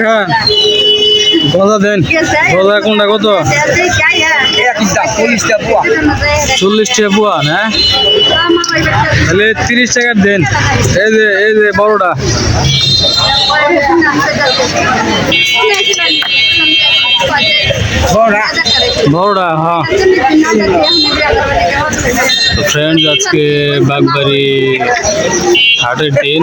হ্যাঁ গজা দেন। গজা কোনটা কত? চল্লিশ টাকা পোয়া। না? তাহলে তিরিশ টাকার দেন। এই যে এই যে বড়টা। বড়টা হ্যাঁ তো ফ্রেন্ডস আজকে বাগবাড়ি হাটের দিন।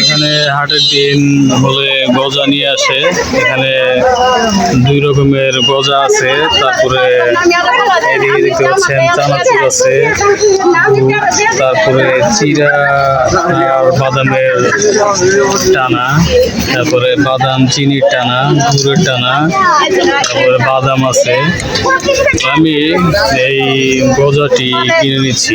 এখানে হাটের দিন বলে গজা নিয়ে আসে। এখানে দুই রকমের গজা আছে। তারপরে এদিকে দেখতে পাচ্ছেন চানাচুর আছে। তারপরে চিরা আর বাদামের টানা। তারপরে বাদাম, চিনির টানা, গুড়ের টানা। তারপরে বাদাম আছে। আমি এই গজাটি কিনে নিচ্ছি।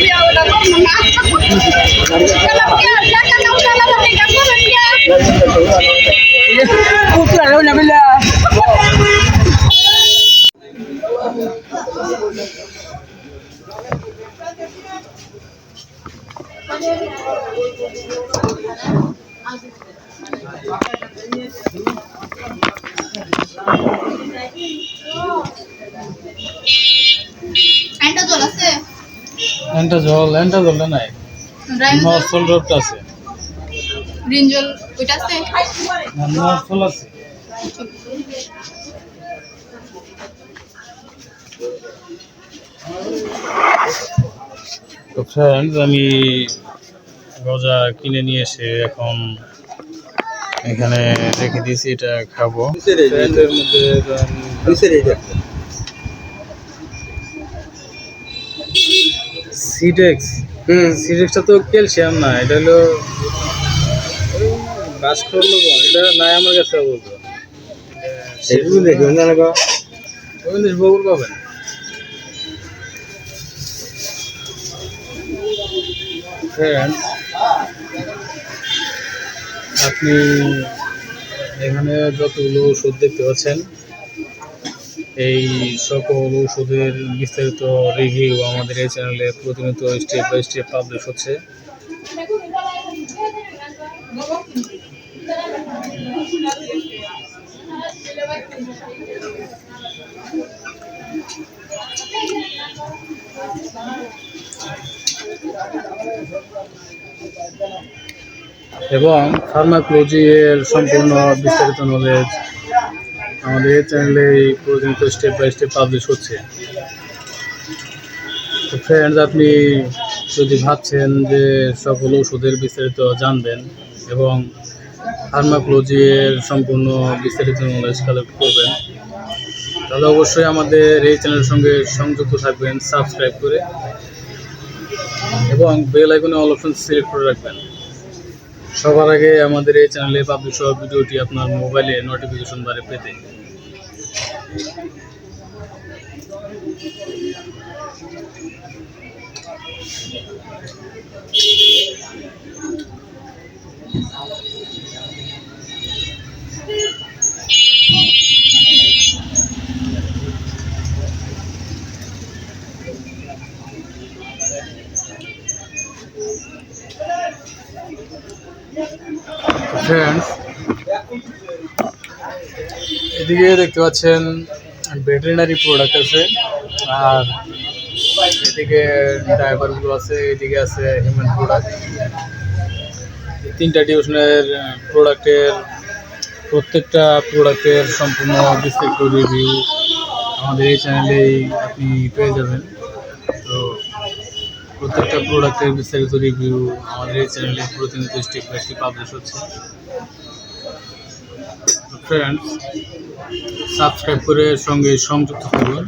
এনটা জল এনটা জলটা নাই? নরসল রোডটা আছে। জল ওইটা আছে? নরসল আছে। তো ফ্রেন্ডস আমি গজা কিনে নিয়ে এসে এখন এখানে রেখে দিয়েছি এটা খাব। সিডেক্স সিডেক্সটা তো ক্যালসিয়াম না এটা হলো করল এটা নাই আমার কাছে বলতো সেগুলো দেখবেন না রবীন্দ্র পাবেন ফ্রেন্ড আপনি এখানে যতগুলো ওষুধ দেখতে পাচ্ছেন, এই সকল ওষুধের বিস্তারিত রিভিউ আমাদের এই চ্যানেলে প্রতিনিয়ত স্টেপ বাই স্টেপ পাবলিশ হচ্ছে। এবং ফার্মাকোলজি এর সম্পূর্ণ বিস্তারিত নলেজ আমাদের এই চ্যানেলে প্রতিনিয়ত স্টেপ বাই স্টেপ পাবলিশ হচ্ছে। তো ফ্রেন্ডস আপনি যদি ভাবছেন যে সকল ওষুধের বিস্তারিত জানবেন এবং ফার্মাকোলজি এর সম্পূর্ণ বিস্তারিত নলেজ কালেক্ট করবেন তাহলে অবশ্যই আমাদের এই চ্যানেলের সঙ্গে সংযুক্ত থাকবেন সাবস্ক্রাইব করে। এবং বেল আইকনে অল অপশন সিলেক্ট করে রাখবেন। সবার আগে আমাদের এই চ্যানেলে পাবলিশ হওয়া ভিডিওটি আপনার মোবাইলে নোটিফিকেশন বারে পেতে। ফ্রেন্ডস এদিকে দেখতে পাচ্ছেন ভেটেরিনারি প্রোডাক্ট আছে, আর এদিকে ড্রাইভারগুলো আছে, এদিকে আছে হিউম্যান প্রোডাক্ট তিনটা ডিভিশনের প্রোডাক্টের প্রত্যেকটা প্রোডাক্টের সম্পূর্ণ বিস্তারিত রিভিউ আমাদের এই চ্যানেলেই আপনি পেয়ে যাবেন। প্রত্যেকটা প্রোডাক্টের বিস্তারিত রিভিউ আমাদের এই চ্যানেলে প্রতিনিয়ত স্টেপ বাই স্টেপ পাবলিশ হচ্ছে। ফ্রেন্ডস সাবস্ক্রাইব করে সঙ্গে সংযুক্ত থাকুন।